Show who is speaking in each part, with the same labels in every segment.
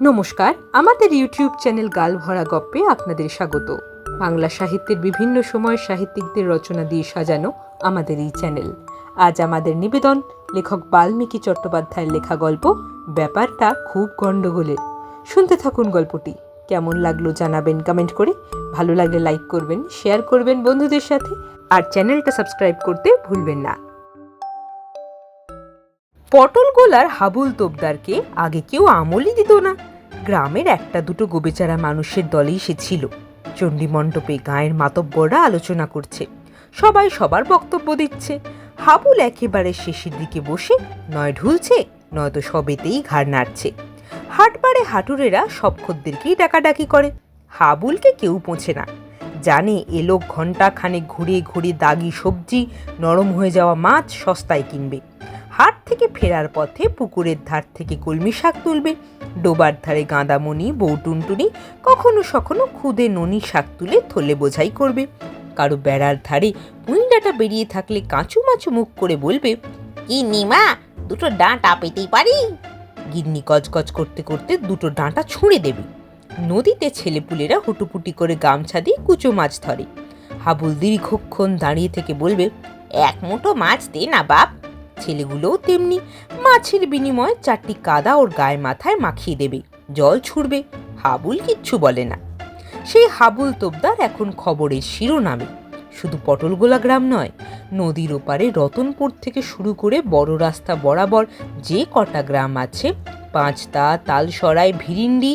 Speaker 1: নমস্কার, আমাদের YouTube channel গাল ভরা গপ্পে আপনাদের স্বাগত। বাংলা সাহিত্যের বিভিন্ন সময় সাহিত্যিকদের রচনা দিয়ে সাজানো আমাদের এই চ্যানেল। আজ আমাদের নিবেদন, লেখক বাল্মীকি চট্টোপাধ্যায়ের লেখা গল্প ব্যাপারটা খুব গণ্ডগোলের শুনতে থাকুন গল্পটি। কেমন লাগল জানাবেন কমেন্ট করে। ভালো লাগলে লাইক করবেন শেয়ার করবেন বন্ধুদের সাথে। আর চ্যানেলটা সাবস্ক্রাইব করতে ভুলবেন না। পটল গোলার হাবুল তোপদারকে আগে কেউ আমলই দিত না। গ্রামের একটা দুটো গোবেচারা মানুষের দলেই সে ছিল। চণ্ডীমণ্ডপে গায়ের মাতব্বররা আলোচনা করছে। সবাই সবার বক্তব্য দিচ্ছে। হাবুল একেবারে শেষের দিকে বসে নয় ঢুলছে নয়তো সবেতেই ঘাড় নাড়ছে। হাটবারে হাটুরেরা সব খদ্দেরকেই ডাকাডাকি করে। হাবুলকে কেউ পৌঁছে না। জানে এ লোক ঘণ্টা খানেক ঘুরে ঘুরে দাগি সবজি, নরম হয়ে যাওয়া মাছ সস্তায় কিনবে। হাট থেকে ফেরার পথে পুকুরের ধার থেকে কলমি শাক তুলবে। ডোবার ধারে গাঁদামণি বৌটুনটুনি কখনো সখনো খুদে ননি শাক তুলে থলে বোঝাই করবে। কারও বেড়ার ধারে পুইন্ডাটা বেরিয়ে থাকলে কাঁচু মাচু মুখ করে বলবে
Speaker 2: কি নিমা দুটো ডাঁটা পেতেই পারি?
Speaker 1: গিন্নি গজগজ করতে করতে দুটো ডাঁটা ছুঁড়ে দেবে। নদীতে ছেলেপুলেরা হুটুপুটি করে গামছা দিয়ে কুচো মাছ ধরে। হাবুল দীর্ঘক্ষণ দাঁড়িয়ে থেকে বলবে,
Speaker 2: এক মুঠো মাছ দে না বাপ
Speaker 1: ছেলেগুলোও তেমনি। মাছের বিনিময়ে চারটি কাদা ওর গায়ে মাথায় মাখিয়ে দেবে। জল ছুড়বে, হাবুল কিচ্ছু বলে না। সেই হাবুল তোবদার এখন খবরের শিরোনামে। শুধু পটলগোলা গ্রাম নয়, নদীর ওপারে রতনপুর থেকে শুরু করে বড় রাস্তা বরাবর যে কটা গ্রাম আছে, পাঁচতা, তালসরাই, ভিরিন্ডি,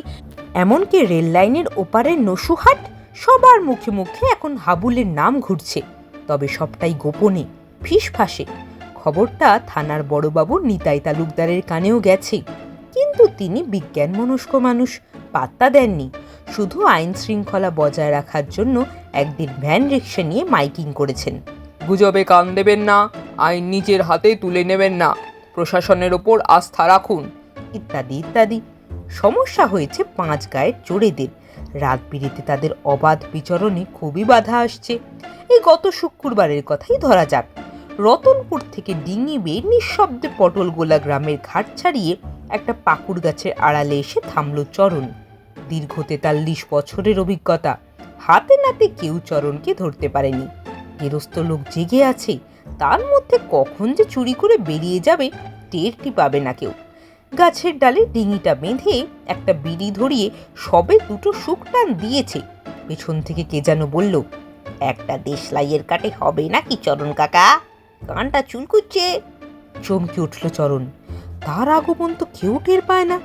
Speaker 1: এমনকি রেল লাইনের ওপারের নসুহাট, সবার মুখে মুখে এখন হাবুলের নাম ঘুরছে। তবে সবটাই গোপনে ফিস ফাঁসে খবরটা থানার বড়বাবু নিতাই তালুকদারের কানেও গেছে। কিন্তু তিনি বিজ্ঞান মনস্ক মানুষ পাত্তা দেননি। শুধু আইন শৃঙ্খলা বজায় রাখার জন্য একদিন ভ্যান রিক্সা নিয়ে মাইকিং করেছেন।
Speaker 3: গুজবে কান দেবেন না আইন নিজের হাতে তুলে নেবেন না প্রশাসনের ওপর আস্থা রাখুন।
Speaker 1: ইত্যাদি ইত্যাদি। সমস্যা হয়েছে পাঁচ গায়ের চোরেদের। রাত বিরেতে তাদের অবাধ বিচরণে খুবই বাধা আসছে। এই গত শুক্রবারের কথাই ধরা যাক। রতনপুর থেকে ডিঙি বেয়ে নিঃশব্দে পটলগোলা গ্রামের ঘাট ছাড়িয়ে একটা পাকুড় গাছের আড়ালে এসে থামল চরণ। দীর্ঘ তেতাল্লিশ বছরের অভিজ্ঞতা। হাতে নাতে কেউ চরণকে ধরতে পারেনি। গেরস্ত লোক জেগে আছে। তার মধ্যে কখন যে চুরি করে বেরিয়ে যাবে, টেরটি পাবে না কেউ। গাছের ডালে ডিঙিটা বেঁধে একটা বিড়ি ধরিয়ে সবে দুটো শুক টান দিয়েছে। পেছন থেকে কে যেন বলল,
Speaker 2: একটা দেশলাইয়ের কাটে হবে নাকি চরণ কাকা? কানটা চুলকুচ্ছে।
Speaker 1: চমকে উঠল চরণ। তার আগমন তো কেউ টের পায় না।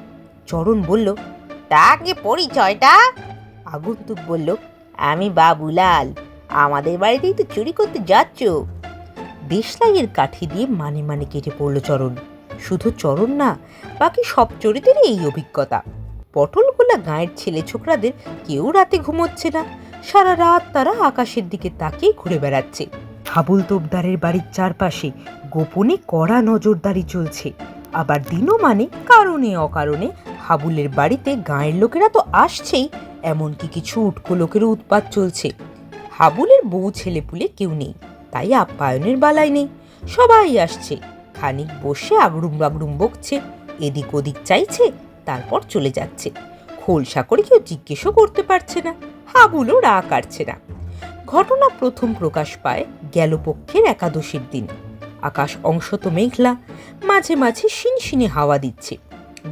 Speaker 1: চরণ বলল,
Speaker 2: তা আগে পরিচয়টা?
Speaker 1: আগন্তুক বলল,
Speaker 2: আমি বাবুলাল। আমাদের বাড়িতেই তো চুরি করতে যাচ্ছ।
Speaker 1: দেশলাইয়ের কাঠি দিয়ে মানে মানে কেটে পড়ল চরণ। শুধু চরণ না, বাকি সব চরিত্রেরই এই অভিজ্ঞতা। পটলগোলা গাঁয়ের ছেলে ছোকরাদের কেউ রাতে ঘুমোচ্ছে না। সারা রাত তারা আকাশের দিকে তাকিয়ে ঘুরে বেড়াচ্ছে। হাবুল তোপদারের বাড়ির চারপাশে গোপনে কড়া নজরদারি চলছে। আবার দিনও মানে কারণে অকারণে হাবুলের বাড়িতে গাঁয়ের লোকেরা তো আসছেই, এমনকি কিছু উটকো লোকেরও উৎপাত চলছে। হাবুলের বউ ছেলেপুলে কেউ নেই, তাই আপ্যায়নের বালাই নেই। সবাই আসছে, খানিক বসে আগড়ুম বাগড়ুম বকছে, এদিক ওদিক চাইছে, তারপর চলে যাচ্ছে। খোলসা করে কেউ জিজ্ঞেসও করতে পারছে না, হাবুলও রা কাটছে না। ঘটনা প্রথম প্রকাশ পায় গেল পক্ষের একাদশীর দিন। আকাশ অংশত মেঘলা, মাঝে মাঝে শিনশিনে হাওয়া দিচ্ছে।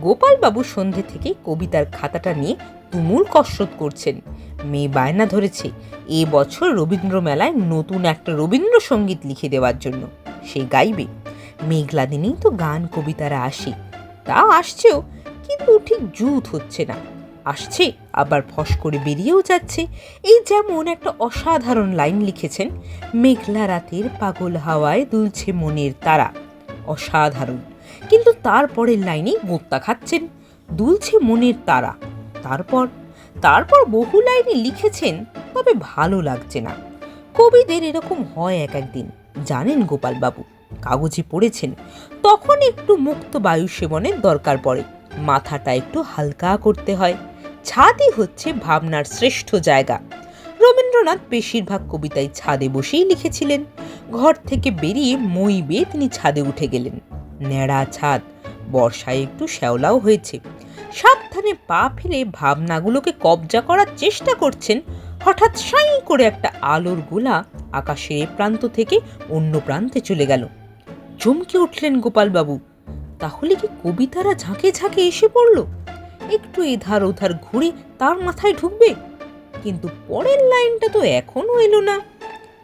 Speaker 1: গোপালবাবু সন্ধে থেকে কবিতার খাতাটা নিয়ে তুমুল কসরত করছেন। মেয়ে বায়না ধরেছে, এ বছর রবীন্দ্র মেলায় নতুন একটা রবীন্দ্রসঙ্গীত লিখে দেওয়ার জন্য। সে গাইবে। মেঘলা দিনেই তো গান কবিতারা আসে। তা আসছেও, কিন্তু ঠিক জুত হচ্ছে না। আসছে, আবার ফস করে বেরিয়েও যাচ্ছে। এই যেমন একটা অসাধারণ লাইন লিখেছেন, মেঘলা রাতের পাগল হাওয়ায় দুলছে মনের তারা। অসাধারণ। কিন্তু তারপরের লাইনে গোত্তা খাচ্ছেন, দুলছে মনের তারা। তারপর তারপর বহু লাইনে লিখেছেন, তবে ভালো লাগছে না। কবিদের এরকম হয় এক একদিন। জানেন গোপালবাবু, কাগজে পড়েছেন, তখন একটু মুক্ত বায়ু সেবনের দরকার পড়ে। মাথাটা একটু হালকা করতে হয়। ছাদই হচ্ছে ভাবনার শ্রেষ্ঠ জায়গা। রবীন্দ্রনাথ বেশিরভাগ কবিতায় ছাদে বসেই লিখেছিলেন। ঘর থেকে বেরিয়ে মই বেয়ে তিনি ছাদে উঠে গেলেন। ন্যাড়া ছাদ, বর্ষায় একটু শ্যাওলাও হয়েছে। সাবধানে পা ফেলে ভাবনাগুলোকে কবজা করার চেষ্টা করছেন। হঠাৎ সাই করে একটা আলোর গোলা আকাশের এ প্রান্ত থেকে অন্য প্রান্তে চলে গেল। চমকে উঠলেন গোপালবাবু। তাহলে কি কবিতারা ঝাঁকে ঝাঁকে এসে পড়ল? একটু এধার ওধার ঘুরে তার মাথায় ঢুকবে। কিন্তু পরের লাইনটা তো এখনও এলো না।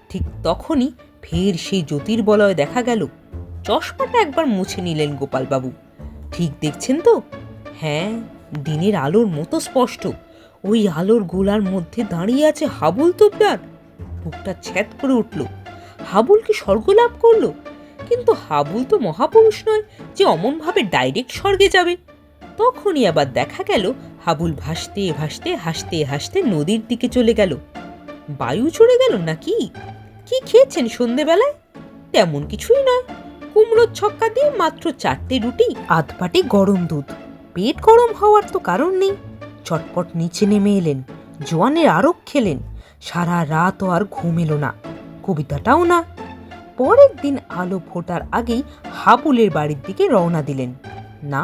Speaker 1: ঠিক তখনই ফের সেই জ্যোতির্বলয় দেখা গেল। চশমাটা একবার মুছে নিলেন গোপালবাবু। ঠিক দেখছেন তো? হ্যাঁ দিনের আলোর মতো স্পষ্ট। ওই আলোর গোলার মধ্যে দাঁড়িয়ে আছে হাবুল তোপদার। বুকটা ছ্যাদ করে উঠল। হাবুল কি স্বর্গ লাভ করল? কিন্তু হাবুল তো মহাপুরুষ নয় যে অমনভাবে ডাইরেক্ট স্বর্গে যাবে। তখনই আবার দেখা গেল, হাবুল ভাসতে ভাসতে হাসতে হাসতে নদীর দিকে চলে গেল। বায়ু চড়ে গেল নাকি? কি খেয়েছেন সন্ধেবেলায়? তেমন কিছুই নয়। কুমড়োর ছক্কা দিয়ে মাত্র চারটে রুটি, আধ গরম দুধ। পেট গরম হওয়ার তো কারণ নেই। চটপট নিচে নেমে এলেন, জোয়ানের আরক খেলেন। সারা রাত আর ঘুম এলো না, কবিতাটাও না। পরের দিন আলো ফোটার আগেই হাবুলের বাড়ির দিকে রওনা দিলেন। না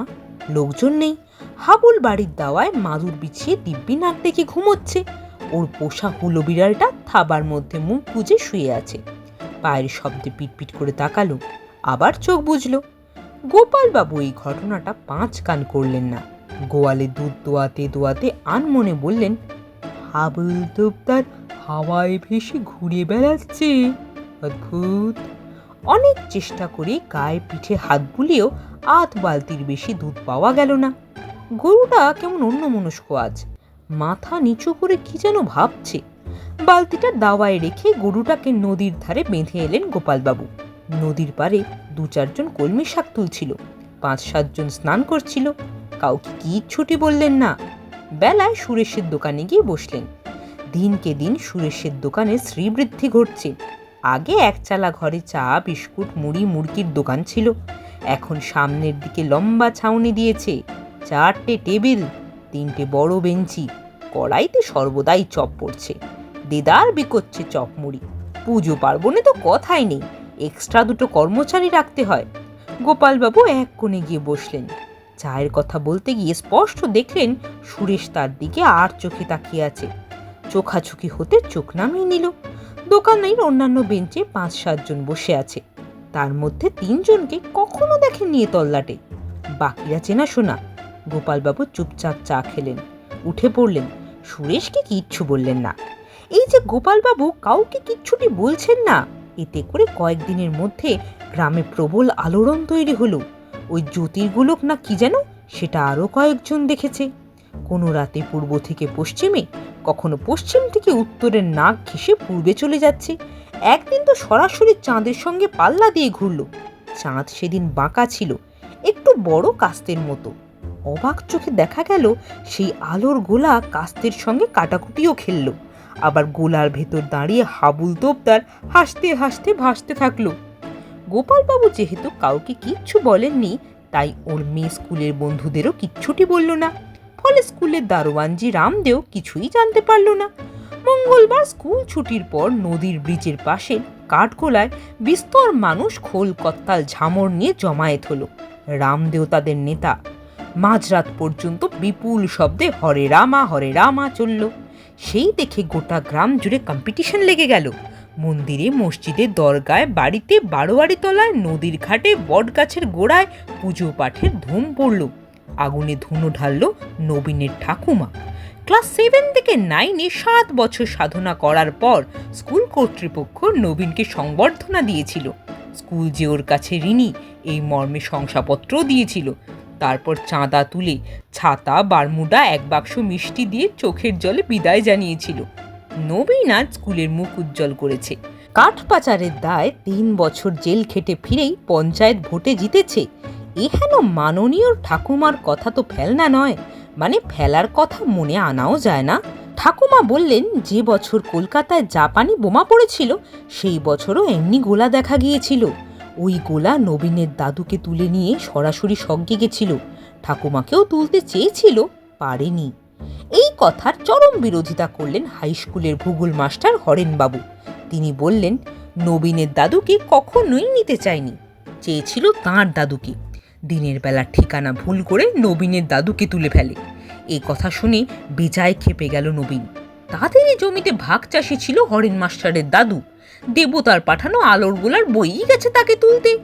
Speaker 1: লোকজন নেই। হাবুল বাড়ির দাওয়ায় মাদুর বিছিয়ে দিব্যি নাক ডেকে ঘুমোচ্ছে। ওর পোষা হুলো বিড়ালটা থাবার মধ্যে মুখ গুজে শুয়ে আছে। পায়ের শব্দে পিটপিট করে তাকালো, আবার চোখ বুঝলো গোপালবাবু এই ঘটনাটা পাঁচ কান করলেন না। গোয়ালে দুধ দোয়াতে দোয়াতে আনমনে বললেন, হাবুল তো তার হাওয়ায় ভেসে ঘুরে বেড়াচ্ছে। অদ্ভুত। অনেক চেষ্টা করে গায়ে পিঠে হাত বুলিয়েও আধ বালতির বেশি দুধ পাওয়া গেল না। গরুটা কেমন অন্য মনস্ক আজ। মাথা নিচু করে কি যেন ভাবছে। বালতিটা দাওয়ায় রেখে গরুটাকে নদীর ধারে বেঁধে এলেন গোপালবাবু। নদীর পারে দু চারজন কলমি শাক তুলছিল। পাঁচ সাতজন স্নান করছিল। কাউকে কি ছুটি বললেন না। বেলায় সুরেশের দোকানে গিয়ে বসলেন। দিনকে দিন সুরেশের দোকানে শ্রীবৃদ্ধি ঘটছে। আগে একচালা ঘরে চা, বিস্কুট, মুড়ি, মুরগির দোকান ছিল। এখন সামনের দিকে লম্বা ছাউনি দিয়েছে। চারটে টেবিল, তিনটে বড় বেঞ্চি, কড়াইতে সর্বদাই চপ পড়ছে। দেদার বিকোচ্ছে চপ মুড়ি পুজো পার্বণে তো কথাই নেই, এক্সট্রা দুটো কর্মচারী রাখতে হয়। গোপালবাবু এক কোণে গিয়ে বসলেন। চায়ের কথা বলতে গিয়ে স্পষ্ট দেখলেন সুরেশ তার দিকে আর চোখে তাকিয়ে আছে। চোখাচোখি হতে চোখ নামিয়ে নিল। দোকানের অন্যান্য বেঞ্চে পাঁচ সাতজন বসে আছে। তার মধ্যে তিনজনকে কখনো দেখেন নিয়ে তল্লাটে। বাকিরা চেনা শোনা। গোপালবাবু চুপচাপ চা খেলেন। উঠে পড়লেন। সুরেশকে কিচ্ছু বললেন না। এই যে গোপালবাবু কাউকে কিচ্ছুটি বলছেন না, এতে করে কয়েকদিনের মধ্যে গ্রামে প্রবল আলোড়ন তৈরি হলো। ওই জ্যোতির্গোলক না কি যেন, সেটা আরও কয়েকজন দেখেছে। কোনো রাতে পূর্ব থেকে পশ্চিমে, কখনো পশ্চিম থেকে উত্তরের নাক ঘেঁষে পূর্বে চলে যাচ্ছে। একদিন তো সরাসরি চাঁদের সঙ্গে পাল্লা দিয়ে ঘুরল। চাঁদ সেদিন বাঁকা ছিল, একটু বড় কাস্তের মতো। অবাক চোখে দেখা গেল, সেই আলোর গোলা কাস্তের সঙ্গে কাটাকুটিও খেললো। আবার গোলার ভেতর দাঁড়িয়ে হাবুল তোপদার হাসতে হাসতে ভাসতে থাকল। গোপালবাবু যেহেতু কাউকে কিচ্ছু বলেননি, তাই ওর মেয়ে স্কুলের বন্ধুদেরও কিচ্ছুটি বলল না। ফলে স্কুলের দারোয়ানজি রামদেও কিছুই জানতে পারল না। মঙ্গলবার স্কুল ছুটির পর নদীর ব্রিজের পাশে কাঠগোলায় বিস্তর মানুষ খোল, কত্তাল, ঝামর নিয়ে জমায়েত হলো। রামদেও তাদের নেতা। মাঝরাত পর্যন্ত বিপুল শব্দে হরে রামা হরে রামা চলল। সেই দেখে গোটা গ্রাম জুড়ে কম্পিটিশন লেগে গেল। মন্দিরে, মসজিদে, দরগায়, বাড়িতে বারোয়ারি তলায় নদীর ঘাটে, বটগাছের গোড়ায় পুজো পাঠের ধুম পড়ল। আগুনে ধুনো ঢালল নবীনের ঠাকুমা। ক্লাস সেভেন থেকে নাইনে সাত বছর সাধনা করার পর স্কুল কর্তৃপক্ষ নবীনকে সংবর্ধনা দিয়েছিল। স্কুল যে ওর কাছে ঋণী, এই মর্মে শংসাপত্রও দিয়েছিল। তারপর চাঁদা তুলে ছাতা, বারমুডা, এক বাক্স মিষ্টি দিয়ে চোখের জলে বিদায় জানিয়েছিল। নবীন আজ স্কুলের মুখ উজ্জ্বল করেছে। কাঠ পাচারের দায় তিন বছর জেল খেটে ফিরেই পঞ্চায়েত ভোটে জিতেছে। এহেন মাননীয় ঠাকুমার কথা তো ফেলনা নয়। মানে ফেলার কথা মনে আনাও যায় না। ঠাকুমা বললেন, যে বছর কলকাতায় জাপানি বোমা পড়েছিল, সেই বছরও এমনি গোলা দেখা গিয়েছিল। ওই গোলা নবীনের দাদুকে তুলে নিয়ে সরাসরি সঙ্গে গেছিল। ঠাকুমাকেও তুলতে চেয়েছিল, পারেনি। এই কথার চরম বিরোধিতা করলেন হাই স্কুলের ভূগোল মাস্টার হরেনবাবু। তিনি বললেন, নবীনের দাদুকে কখনোই নিতে চায়নি। চেয়েছিল তাঁর দাদুকে। দিনের বেলা ঠিকানা ভুল করে নবীনের দাদুকে তুলে ফেলে। এই কথা শুনে বেজায় খেপে গেল নবীন। তাদের এই জমিতে ভাগ চাষি ছিল হরেন মাস্টারের দাদু। দেবতার পাঠানো আলোর গোলার বইই গেছে তাকে তুলতে।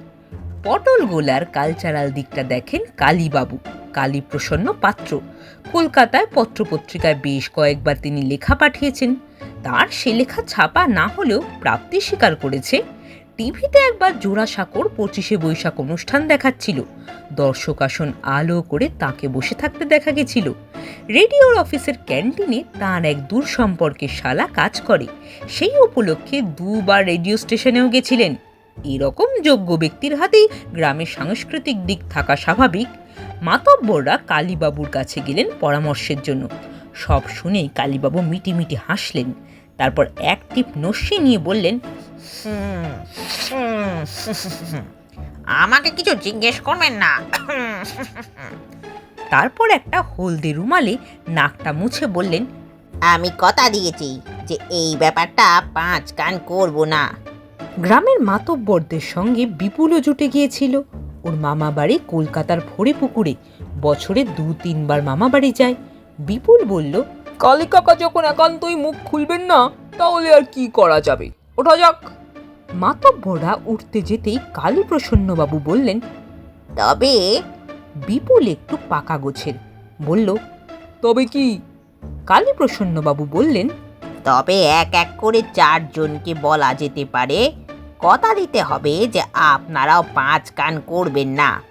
Speaker 1: পটল গোলার কালচারাল দিকটা দেখেন কালীবাবু। কালীপ্রসন্ন পাত্র। কলকাতায় পত্রপত্রিকায় বেশ কয়েকবার তিনি লেখা পাঠিয়েছেন। তার সে লেখা ছাপা না হলেও প্রাপ্তি স্বীকার করেছে। টিভিতে একবার জোড়াসাঁকোর পঁচিশে বৈশাখ অনুষ্ঠান দেখাচ্ছিল। দর্শক আসন আলো করে তাকে বসে থাকতে দেখা গেছিল। রেডিওর অফিসের ক্যান্টিনে তার এক দূর সম্পর্কে শালা কাজ করে। সেই উপলক্ষে দুবার রেডিও স্টেশনেও গেছিলেন। এরকম যোগ্য ব্যক্তির হাতেই গ্রামের সাংস্কৃতিক দিক থাকা স্বাভাবিক। মাতব্বররা কালীবাবুর কাছে গেলেন পরামর্শের জন্য। সব শুনেই কালীবাবু মিটি মিটি হাসলেন। তারপর এক টিপ নস্যি নিয়ে বললেন।
Speaker 2: আমাকে কিছু জিজ্ঞেস করবেন না
Speaker 1: তারপর একটা হলদি রুমালে নাকটা মুছে বললেন
Speaker 2: আমি কথা দিয়েছি যে এই ব্যাপারটা পাঁচ কান করব না
Speaker 1: গ্রামের মাতব্বরদের সঙ্গে বিপুলও জুটে গিয়েছিল ওর মামা বাড়ি কলকাতার ভরে পুকুরে বছরে দু তিনবার মামা বাড়ি যায় বিপুল বলল
Speaker 3: কালী কাকা যখন একান্তই মুখ খুলবেন না তাহলে আর কি করা যাবে ওঠা যাক
Speaker 1: মাতব্বররা উঠতে যেতেই কালীপ্রসন্নবাবু বললেন,
Speaker 2: তবে
Speaker 1: বিপুল একটু পাকা গোছের। বলল,
Speaker 3: তবে কি?
Speaker 1: কালীপ্রসন্নবাবু বললেন,
Speaker 2: তবে এক এক করে চারজনকে বলা যেতে পারে। কথা দিতে হবে যে আপনারাও পাঁচ কান করবেন না।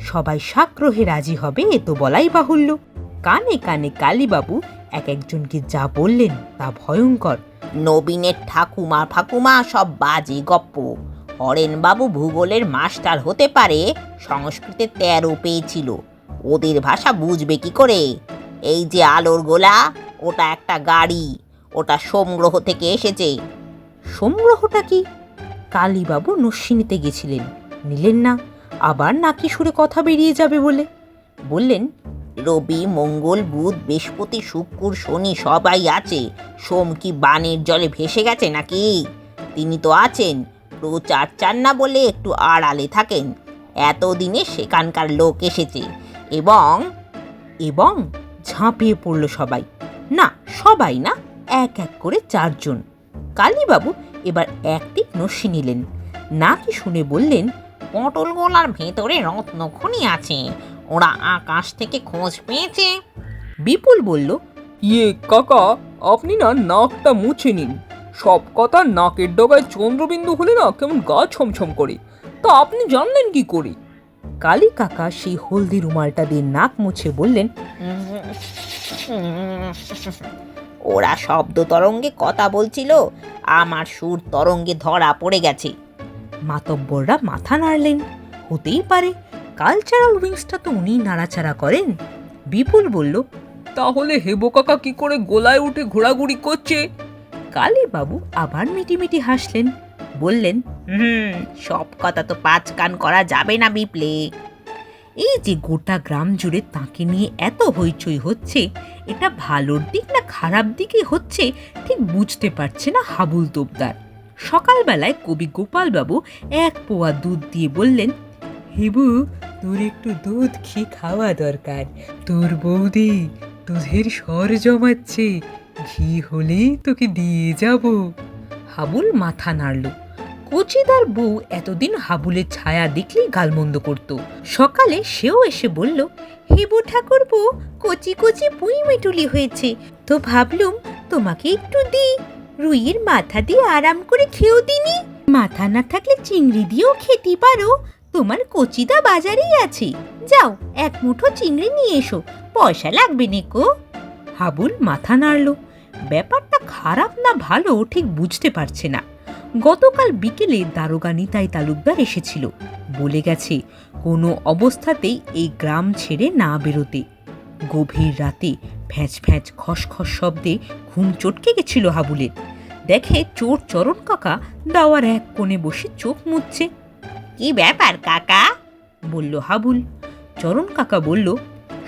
Speaker 1: সবাই সাগ্রহে রাজি হবে, এ তো বলাই বাহুল্য। কানে কানে কালীবাবু এক একজনকে যা বললেন তা ভয়ঙ্কর।
Speaker 2: নবীনের ঠাকুমা ফাকুমা সব বাজে গপ্প। হরেনবাবু ভূগোলের মাস্টার হতে পারে সংস্কৃতে তেরো পেয়েছিল। ওদের ভাষা বুঝবে কি করে? এই যে আলোর গোলা ওটা একটা গাড়ি ওটা সোমগ্রহ থেকে এসেছে।
Speaker 1: সমগ্রহটা কি? কালীবাবু নস্যি নিতে গেছিলেন। নিলেন না আবার নাকি সুরে কথা বেরিয়ে যাবে বলে। বললেন
Speaker 2: রবি, মঙ্গল, বুধ, বৃহস্পতি, শুক্র, শনি সবাই আছে। সোম কি বানের জলে ভেসে গেছে নাকি? তিনি তো আছেন। প্রচার চান না বলে একটু আড়ালে থাকেন। এতদিনে সেখানকার লোক এসেছে এবং
Speaker 1: এবং ঝাঁপিয়ে পড়ল সবাই। না সবাই না, এক এক করে চারজন। কালীবাবু এবার একটি নস্যি নিলেন। নাকি শুনে বললেন,
Speaker 2: পটল গোলার ভেতরে রত্নখনি আছে। ওরা আকাশ থেকে খোঁজ পেয়েছে।
Speaker 1: বিপুল বলল
Speaker 3: ইয়ে কাকা আপনি না নাকটা মুছে নিন। সব কথা নাকের ডগায় চন্দ্রবিন্দু হলে না কেমন গা ছমছম করে। তা আপনি জানলেন কি করে?
Speaker 1: কালী কাকা সেই হলদি রুমালটা দিয়ে নাক মুছে বললেন
Speaker 2: ওরা শব্দ তরঙ্গে কথা বলছিল আমার সুর তরঙ্গে ধরা পড়ে গেছে।
Speaker 1: মাতব্বররা মাথা নাড়লেন হতেই পারে কালচারাল উইংসটা তো উনি নাড়াচাড়া করেন। বিপুল বলল
Speaker 3: তাহলে হেবো কাকা কি করে গোলায় উঠে ঘোরাঘুরি করছে?
Speaker 1: কালীবাবু আবার মিটিমিটি হাসলেন বললেন
Speaker 2: হুম সব কথা তো পাঁচ কান করা যাবে না বিপ্লে।
Speaker 1: এই যে গোটা গ্রাম জুড়ে তাকে নিয়ে এত হইচই হচ্ছে এটা ভালোর দিক না খারাপ দিকে হচ্ছে ঠিক বুঝতে পারছে না হাবুল তোপদার। সকালবেলায় কবি গোপালবাবু এক পোয়া দুধ দিয়ে বললেন হেবু তোর একটু দুধ খেয়ে খাওয়া দরকার। তোর বৌদি দুধের স্বর জমাচ্ছে, ঘি হলেই তোকে দিয়ে যাব। হাবুল মাথা নাড়ল। কচিদার বউ এতদিন হাবুলের ছায়া দেখলেই গালমন্দ করত। সকালে সেও এসে বলল, হেবু ঠাকুর বউ, কচি কচি পুঁই মেটুলি হয়েছে। তো ভাবলুম তোমাকে একটু দিই। রুইয়ের মাথা দিয়ে আরাম করে খেয়েও দিনি। মাথা না থাকলে চিংড়ি দিয়েও খেতে পারো। তোমার কচিদা বাজারেই আছে। যাও, এক মুঠো চিংড়ি নিয়ে এসো। পয়সা লাগবে নেকো হাবুল মাথা নাড়ল। ব্যাপারটা খারাপ না ভালো ঠিক বুঝতে পারছে না। গতকাল বিকেলে দারোগা নিতাই তালুকদার এসেছিল। বলে গেছে, কোনো অবস্থাতেই এই গ্রাম ছেড়ে না বেরোতে। গভীর রাতে ফ্যাঁচ ফ্যাঁচ খসখস শব্দে ঘুম চটকে গেছিল হাবুলের। দেখে চোর চরণ কাকা দাওয়ার এক কোণে বসে চোখ মুচ্ছে
Speaker 2: কি ব্যাপার, কাকা?
Speaker 1: বলল হাবুল। চরণ কাকা বলল,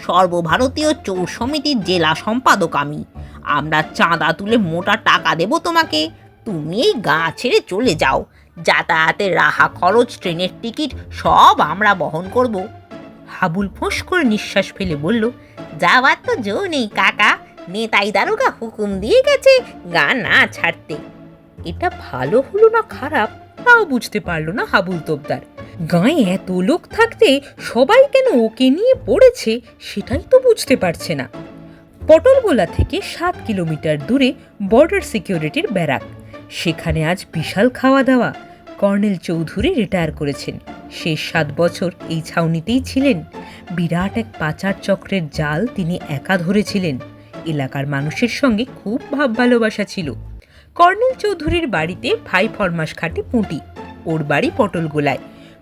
Speaker 2: সর্বভারতীয় চোর সমিতির জেলা সম্পাদক আমি। আমরা চাঁদা তুলে মোটা টাকা দেব তোমাকে। তুমি এই গা ছেড়ে চলে যাও। যাতায়াতের রাহা খরচ, ট্রেনের টিকিট, সব আমরা বহন করব।
Speaker 1: হাবুল ফোঁস করে নিঃশ্বাস ফেলে বলল,
Speaker 2: যাওয়ার তো জো নেই, কাকা। নেতাই দারোগা হুকুম দিয়ে গেছে গা না ছাড়তে।
Speaker 1: এটা ভালো হলো না খারাপ? তাও বুঝতে পারল না হাবুল তোপদার। গায়ে এত লোক থাকতে সবাই কেন ওকে নিয়ে পড়েছে সেটাই তো বুঝতে পারছে না। পটলগোলা থেকে সাত কিলোমিটার দূরে বর্ডার সিকিউরিটির ব্যারাক। সেখানে আজ বিশাল খাওয়া দাওয়া কর্নেল চৌধুরী রিটায়ার করেছেন। শেষ সাত বছর এই ছাউনিতেই ছিলেন। বিরাট এক পাচার চক্রের জাল তিনি একা ধরেছিলেন। এলাকার মানুষের সঙ্গে খুব ভাব ভালোবাসা ছিল। কর্নেল চৌধুরীর বাড়িতে ভাই ফরমাস খাটে পুঁটি। ওর বাড়ি পটলগোলায়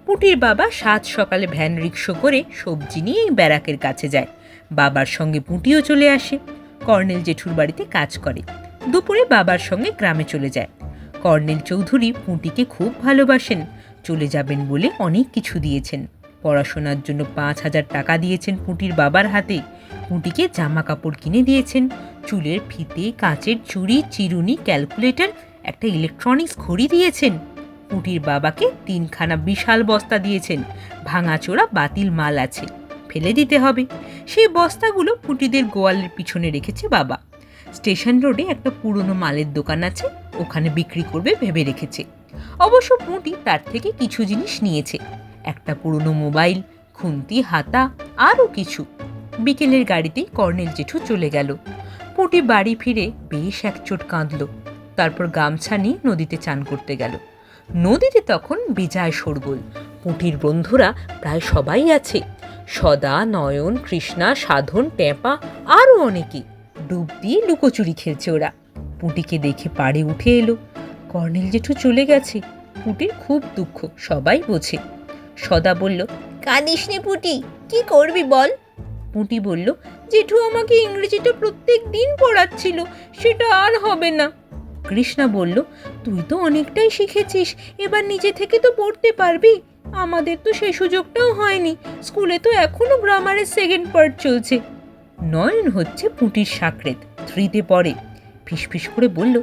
Speaker 1: পুঁটির বাবা সাত সকালে ভ্যান রিক্সো করে সবজি নিয়ে ব্যারাকের কাছে যায়। বাবার সঙ্গে পুঁটিও চলে আসে। কর্নেল জেঠুর বাড়িতে কাজ করে। দুপুরে বাবার সঙ্গে গ্রামে চলে যায়। কর্নেল চৌধুরী পুঁটিকে খুব ভালোবাসেন। চলে যাবেন বলে অনেক কিছু দিয়েছেন। পড়াশোনার জন্য পাঁচ হাজার টাকা দিয়েছেন পুঁটির বাবার হাতে। পুঁটিকে জামা কাপড় কিনে দিয়েছেন। চুলের ফিতে, কাঁচের চুড়ি, চিরুনি, ক্যালকুলেটর, একটা ইলেকট্রনিক্স ঘড়ি দিয়েছেন। পুঁটির বাবাকে তিনখানা বিশাল বস্তা দিয়েছেন। ভাঙাচোরা বাতিল মাল আছে, ফেলে দিতে হবে। সেই বস্তাগুলো পুঁটিদের গোয়ালের পিছনে রেখেছে বাবা। স্টেশন রোডে একটা পুরনো মালের দোকান আছে, ওখানে বিক্রি করবে ভেবে রেখেছে। অবশ্য পুঁটি তার থেকে কিছু জিনিস নিয়েছে। একটা পুরনো মোবাইল, খুন্তি, হাতা আরও কিছু। বিকেলের গাড়িতেই কর্নেল জেঠু চলে গেল। পুঁটি বাড়ি ফিরে বেশ একচোট কাঁদল। তারপর গামছা নিয়ে নদীতে চান করতে গেল। নদীতে তখন বিজয় শোরগোল। পুঁটির বন্ধুরা প্রায় সবাই আছে। সদা, নয়ন, কৃষ্ণা, সাধন টেপা আরও অনেকে। ডুব দিয়ে লুকোচুরি খেলছে ওরা। পুঁটিকে দেখে পাড়ে উঠে এলো। কর্নেল জেঠু চলে গেছে। পুঁটির খুব দুঃখ, সবাই বোঝে। সদা বলল,
Speaker 2: কাঁদিস নে পুটি, কি করবি বল?
Speaker 1: পুঁটি বলল, জেঠু আমাকে ইংরেজিটা প্রত্যেক দিন পড়াচ্ছিল, সেটা আর হবে না। কৃষ্ণা বলল, তুই তো অনেকটাই শিখেছিস, এবার নিজে থেকে তো পড়তে পারবি। আমাদের তো সেই সুযোগটাও হয়নি, স্কুলে তো এখনও গ্রামারের সেকেন্ড পার্ট চলছে। নয়ন হচ্ছে পুঁটির সাকরেত থ্রিতে পড়ে। ফিসফিস করে বলল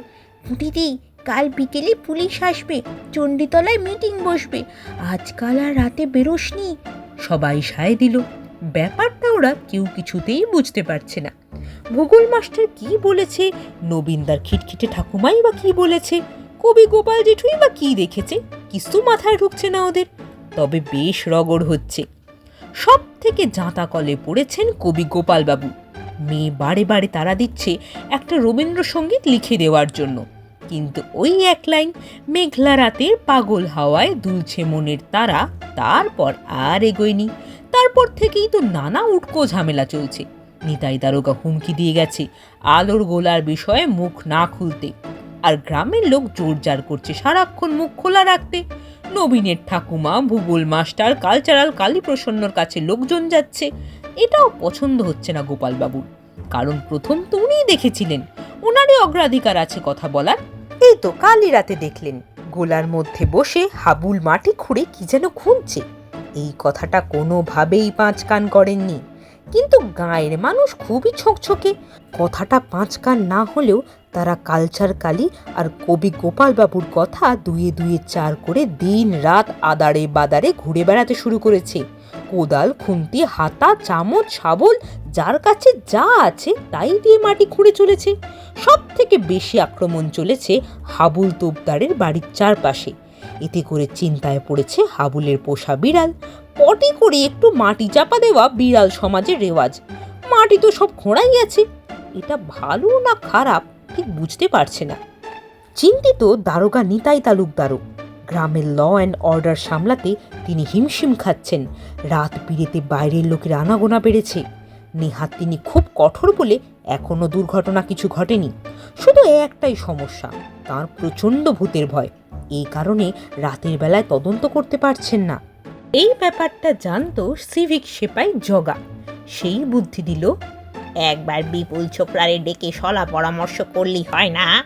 Speaker 2: দিদি কাল বিকেলে পুলিশ আসবে, চণ্ডীতলায় মিটিং বসবে। আজকাল আর রাতে বেরোসনি
Speaker 1: সবাই সায় দিল। ব্যাপারটা ওরা কেউ কিছুতেই বুঝতে পারছে না। ভূগোল মাস্টার কি বলেছে? নবীনদার খিটখিটে ঠাকুমাই বা কি বলেছে? কবি গোপাল জেঠুই বা কি দেখেছে? কিছু মাথায় ঢুকছে না ওদের। তবে বেশ রগড় হচ্ছে। সব থেকে জাঁতা কলে পড়েছেন কবি গোপালবাবু। মেয়ে বারে বারে তারা দিচ্ছে একটা রবীন্দ্রসঙ্গীত লিখে দেওয়ার জন্য। কিন্তু ওই এক লাইন মেঘলা রাতের পাগল হাওয়ায় দুলছে মনের তারা, তারপর আর এগোয়নি। তারপর থেকেই তো নানা উটকো ঝামেলা চলছে। নিতাই দারোগা হুমকি দিয়ে গেছে আলোর গোলার বিষয়ে মুখ না খুলতে। আর গ্রামের লোক জোর জোরজার করছে সারাক্ষণ মুখ খোলা রাখতে। নবীনের ঠাকুমা, ভূগোল মাস্টার, কালচারাল কালীপ্রসন্নর কাছে লোকজন যাচ্ছে। এটাও পছন্দ হচ্ছে না গোপালবাবুর। কারণ প্রথম তো উনিই দেখেছিলেন। ওনারই অগ্রাধিকার আছে কথা বলার। এই তো কালই রাতে দেখলেন। গোলার মধ্যে বসে হাবুল মাটি খুঁড়ে কি যেন খুঁজছে এই কথাটা কোনোভাবেই পাঁচ কান করেননি। কিন্তু গাঁয়ের মানুষ খুবই ছোকছোকে। কথাটা পাঁচ কান না হলেও তারা কালচার কালী আর কবি গোপালবাবুর কথা দুয়ে দুয়ে চার করে দিন রাত আদারে বাদারে ঘুরে বেড়াতে শুরু করেছে। কোদাল, খুন্তি, হাতা, চামচ, শাবল, যার কাছে যা আছে তাই দিয়ে মাটি খুঁড়ে চলেছে। সব থেকে বেশি আক্রমণ চলেছে হাবুল তোপদারের বাড়ির চারপাশে। এতে করে চিন্তায় পড়েছে হাবুলের পোষা বিড়াল। পটি করে একটু মাটি চাপা দেওয়া বিড়াল সমাজের রেওয়াজ। মাটি তো সব খোঁড়াই আছে। এটা ভালো না খারাপ ঠিক বুঝতে পারছে না। চিন্তিত দারোগা নিতাই তালুকদারও। গ্রামের ল অ্যান্ড অর্ডার সামলাতে তিনি হিমশিম খাচ্ছেন। রাত বিরেতে বাইরের লোকের আনাগোনা বেড়েছে। নেহাত তিনি খুব কঠোর বলে এখনও দুর্ঘটনা কিছু ঘটেনি। শুধু একটাই সমস্যা, তার প্রচণ্ড ভূতের ভয়। এই কারণে রাতের বেলায় তদন্ত করতে পারছেন না। এই ব্যাপারটা জানতো সিভিক সেপাই জগা। সেই বুদ্ধি দিল,
Speaker 2: একবার বিপুল ছোকরারে ডেকে সলা পরামর্শ করলি হয় না?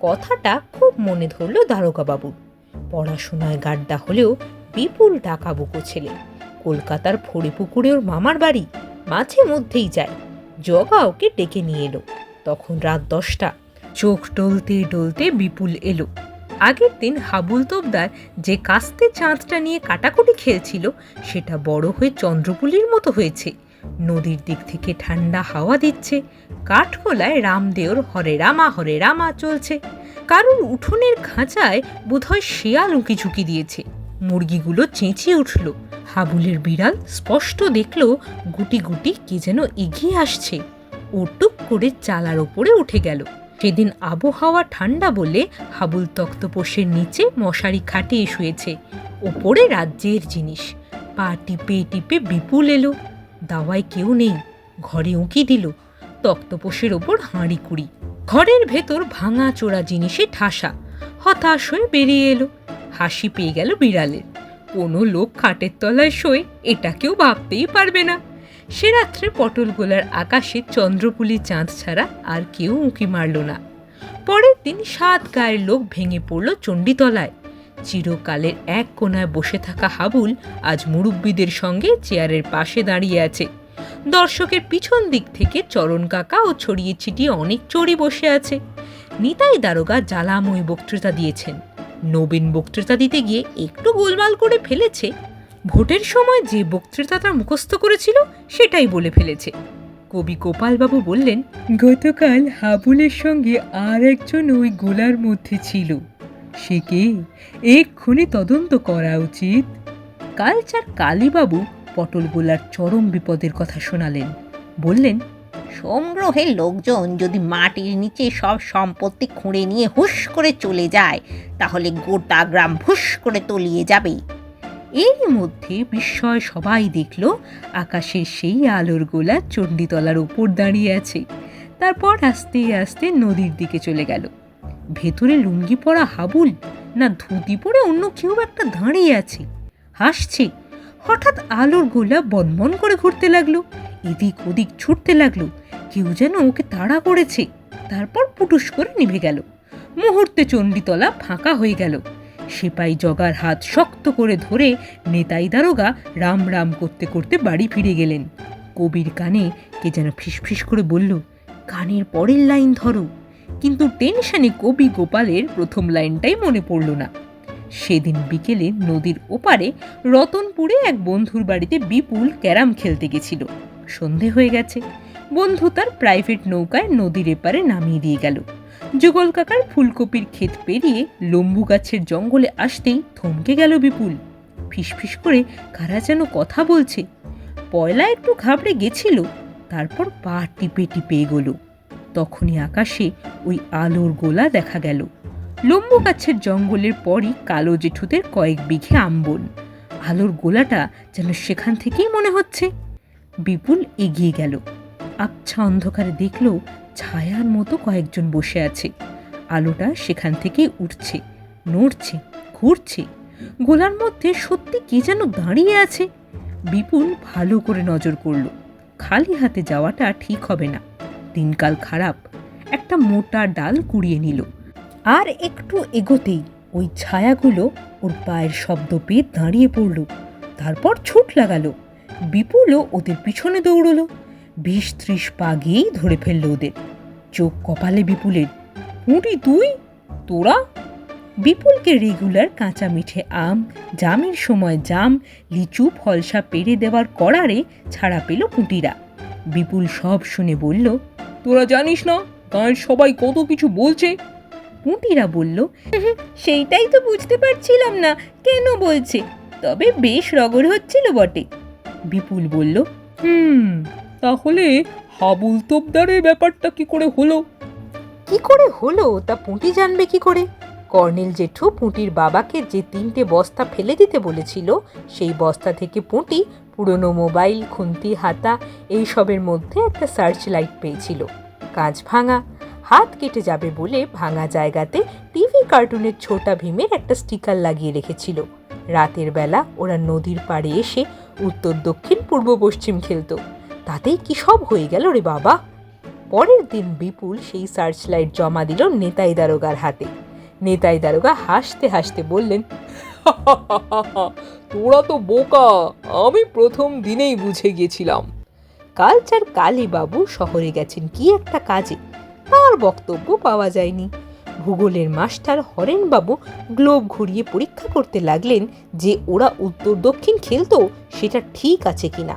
Speaker 1: কথাটা খুব মনে ধরল দারোগাবাবুর। পড়াশোনায় গাড্ডা হলেও বিপুল টাকা বুকো ছেলে। কলকাতার ফড়িপুকুরে ওর মামার বাড়ি মাঝে মধ্যেই যায়। জগা ওকে ডেকে নিয়ে এলো। তখন রাত দশটা। চোখ ডলতে ডলতে বিপুল এলো। আগের দিন হাবুল তোবদার যে কাস্তে চাঁদটা নিয়ে কাটাকুটি খেয়েছিল সেটা বড় হয়ে চন্দ্রপুলির মতো হয়েছে। নদীর দিক থেকে ঠান্ডা হাওয়া দিচ্ছে। কাঠগোলায় রামদেওর হরে রামা হরে রামা চলছে। কারোর উঠোনের খাঁচায় বোধহয় শেয়াল উঁকি ঝুঁকি দিয়েছে। মুরগিগুলো চেঁচিয়ে উঠল। হাবুলের বিড়াল স্পষ্ট দেখল গুটি গুটি কে যেন এগিয়ে আসছে। ও টুক করে চালার ওপরে উঠে গেল। সেদিন আবহাওয়া ঠান্ডা বলে হাবুল তক্তপোষের নিচে মশারি খাটিয়ে শুয়েছে। ওপরে রাজ্যের জিনিস। পা টিপে টিপে বিপুল এলো। দাওয়ায় কেউ নেই। ঘরে উঁকি দিল। তক্তপোষের ওপর হাঁড়ি কুড়ি। ঘরের ভেতর ভাঙা চোরা জিনিসে ঠাসা। হতাশ হয়ে বেরিয়ে এলো। হাসি পেয়ে গেল বিড়ালের। কোনো লোক খাটের তলায় শোয়, এটা কেউ ভাবতেই পারবে না। সে রাত্রে পটলগোলার আকাশে চন্দ্রপুলি চাঁদ ছাড়া আর কেউ উঁকি মারল না। পরের দিন সাত গায়ের লোক ভেঙে পড়ল চণ্ডীতলায়। চিরকালের এক কোনায় বসে থাকা হাবুল আজ মুরব্বীদের সঙ্গে চেয়ারের পাশে দাঁড়িয়ে আছে। দর্শকের পিছন দিক থেকে চরণ কাকা ও ছড়িয়ে ছিটিয়ে অনেক চড়ি বসে আছে। নিতাই দারোগা জ্বালাময় বক্তৃতা দিয়েছেন। নবীন বক্তৃতা দিতে গিয়ে একটু গোলমাল করে ফেলেছে। ভোটের সময় যে বক্তৃতাটা মুখস্থ করেছিল, সেটাই বলে ফেলেছে। কবি গোপালবাবু বললেন, গতকাল হাবুলের সঙ্গে আর একজন ওই গোলার মধ্যে ছিল। সে কে এক্ষুনি তদন্ত করা উচিত। কালচার কালীবাবু পটল গোলার চরম বিপদের কথা শোনালেন। বললেন
Speaker 2: সংগ্রহের লোকজন যদি মাটির নিচে সব সম্পত্তি খুঁড়ে নিয়ে হুশ করে চলে যায় তাহলে গোটা গ্রাম ফুস করে তলিয়ে যাবে।
Speaker 1: এরই মধ্যে বিস্ময় সবাই দেখল আকাশের সেই আলোর গোলা চণ্ডীতলার উপর দাঁড়িয়ে আছে। তারপর আস্তে আস্তে নদীর দিকে চলে গেল। ভেতরে লুঙ্গি পরা হাবুল না ধুতি পরে অন্য কেউ একটা দাঁড়িয়ে আছে? হাসছে। হঠাৎ আলোর গোলা বনবন করে ঘুরতে লাগল। এদিক ওদিক ছুটতে লাগল। কেউ যেন ওকে তাড়া করেছে। তারপর পুটুস করে নিভে গেল। মুহূর্তে চণ্ডীতলা ফাঁকা হয়ে গেল। সেপাই জগার হাত শক্ত করে ধরে নেতাই দারোগা রাম রাম করতে করতে বাড়ি ফিরে গেলেন। কবির কানে কে যেন ফিসফিস করে বলল, কানের পরের লাইন ধরো। কিন্তু টেনশনে কবি গোপালের প্রথম লাইনটাই মনে পড়ল না। সেদিন বিকেলে নদীর ওপারে রতনপুরে এক বন্ধুর বাড়িতে বিপুল ক্যারাম খেলতে গেছিল। সন্ধে হয়ে গেছে। বন্ধু তার প্রাইভেট নৌকায় নদীর এপারে নামিয়ে দিয়ে গেল। যুগল কাকার ফুলকপির ক্ষেত পেরিয়ে লম্বু গাছের জঙ্গলে আসতেই থমকে গেল বিপুল। ফিসফিস করে কারা যেন কথা বলছে। পয়লা একটু ঘাবড়ে গেছিল, তারপর পা টিপে টিপে এগোলো। তখনই আকাশে ওই আলোর গোলা দেখা গেল। লম্বু গাছের জঙ্গলের পরই কালো জেঠুদের কয়েক বিঘে আম্বন আলোর গোলাটা যেন সেখান থেকেই মনে হচ্ছে। বিপুল এগিয়ে গেল। আবছা অন্ধকারে দেখল ছায়ার মতো কয়েকজন বসে আছে। আলোটা সেখান থেকে উঠছে, নড়ছে, ঘুরছে। গোলার মধ্যে সত্যি কে যেন দাঁড়িয়ে আছে। বিপুল ভালো করে নজর করল। খালি হাতে যাওয়াটা ঠিক হবে না। দিনকাল খারাপ। একটা মোটা ডাল কুড়িয়ে নিল। আর একটু এগোতেই ওই ছায়াগুলো ওর পায়ের শব্দ পেয়ে দাঁড়িয়ে পড়ল। তারপর ছুট লাগালো। বিপুলও ওদের পিছনে দৌড়লো। বিশ ত্রিশ পা গিয়েই ধরে ফেলল ওদের। চোখ কপালে বিপুলের। পুঁটি তুই? তোরা? বিপুলকে রেগুলার কাঁচা মিঠে আম, জামের সময় জাম, লিচু, ফলসা পেরে দেওয়ার করারে ছাড়া পেল কুটিরা। বিপুল সব শুনে বলল,
Speaker 3: তোরা জানিস না, গাঁয়ের সবাই কত কিছু বলছে?
Speaker 1: পুঁটিরা বলল সেইটাই তো বুঝতে পারছিলাম না। কেন বলছে? তবে বেশ রগড় হচ্ছিল বটে। বিপুল বলল,
Speaker 3: হুম, তাহলে হাবুল তোপদারের ব্যাপারটা কি করে হলো?
Speaker 1: কি করে হলো? তা পুঁটি জানবে কি করে? কর্নেল জেঠু পুঁটির বাবাকে যে তিনটে বস্তা ফেলে দিতে বলেছিল, সেই বস্তা থেকে পুঁটি, পুরনো মোবাইল, খুন্তি, হাতা, এইসবের মধ্যে একটা সার্চ লাইট পেয়েছিল। কাঁচ ভাঙা হাত কেটে যাবে বলে ভাঙা জায়গাতে টিভি কার্টুনের ছোটা ভীমের একটা স্টিকার লাগিয়ে রেখেছিল। রাতের বেলা ওরা নদীর পাড়ে এসে উত্তর, দক্ষিণ, পূর্ব, পশ্চিম খেলতো। তাতেই কি সব হয়ে গেল রে বাবা? পরের দিন বিপুল সেই সার্চ লাইট জমা দিল নেতাই দারোগার হাতে। নেতাই দারোগা হাসতে হাসতে বললেন
Speaker 3: তোরা তো বোকা, আমি প্রথম দিনেই বুঝে গিয়েছিলাম
Speaker 1: কালচার কালীবাবু শহরে গেছেন, কি একটা কাজে? তার বক্তব্য পাওয়া যায়নি। ভূগোলের মাস্টার হরেনবাবু গ্লোব ঘুরিয়ে পরীক্ষা করতে লাগলেন যে ওরা উত্তর দক্ষিণ খেলতো, সেটা ঠিক আছে কিনা।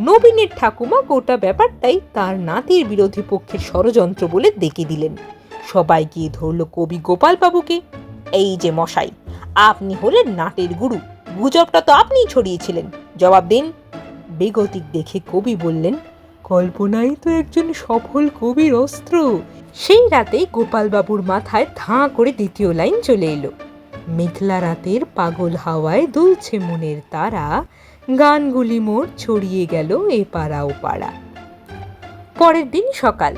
Speaker 1: নবীনের ঠাকুমা গোটা ব্যাপারটাই তার নাতির বিরোধী পক্ষের ষড়যন্ত্র বলে দেখে দিলেন। সবাই গিয়ে ধরল কবি গোপাল বাবুকে এই যে মশাই, আপনি হলেন নাটের গুরু, গুজবটা তো আপনিই ছড়িয়েছিলেন। জবাব দিন। বেগতিক দেখে কবি বললেন কল্পনাই তো একজন সফল কবির অস্ত্র। সেই রাতে গোপালবাবুর মাথায় ধাঁ করে দ্বিতীয় লাইন চলে এলো। মেঘলা রাতের পাগল হাওয়ায় দুলছে মনের তারা, গানগুলি মোর ছড়িয়ে গেল এ পাড়া ও পাড়া। পরের দিন সকাল,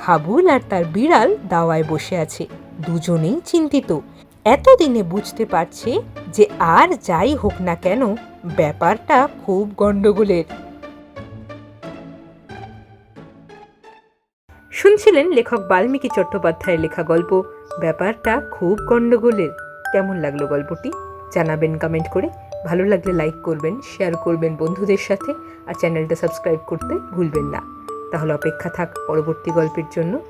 Speaker 1: হাবুল আর তার বিড়াল দাওয়ায় বসে আছে, দুজনেই চিন্তিত। এতদিনে বুঝতে পারছে যে আর যাই হোক না কেন, ব্যাপারটা খুব গন্ডগোলের শুনছিলেন লেখক বাল্মীকি চট্টোপাধ্যায়ের লেখা গল্প, ব্যাপারটা খুব গণ্ডগোলের। কেমন লাগল গল্পটি? জানাবেন কমেন্ট করে। ভালো লাগলে লাইক করবেন শেয়ার করবেন বন্ধুদের সাথে, আর চ্যানেলটা সাবস্ক্রাইব করতে ভুলবেন না। তাহলে অপেক্ষা থাক পরবর্তী গল্পের জন্য।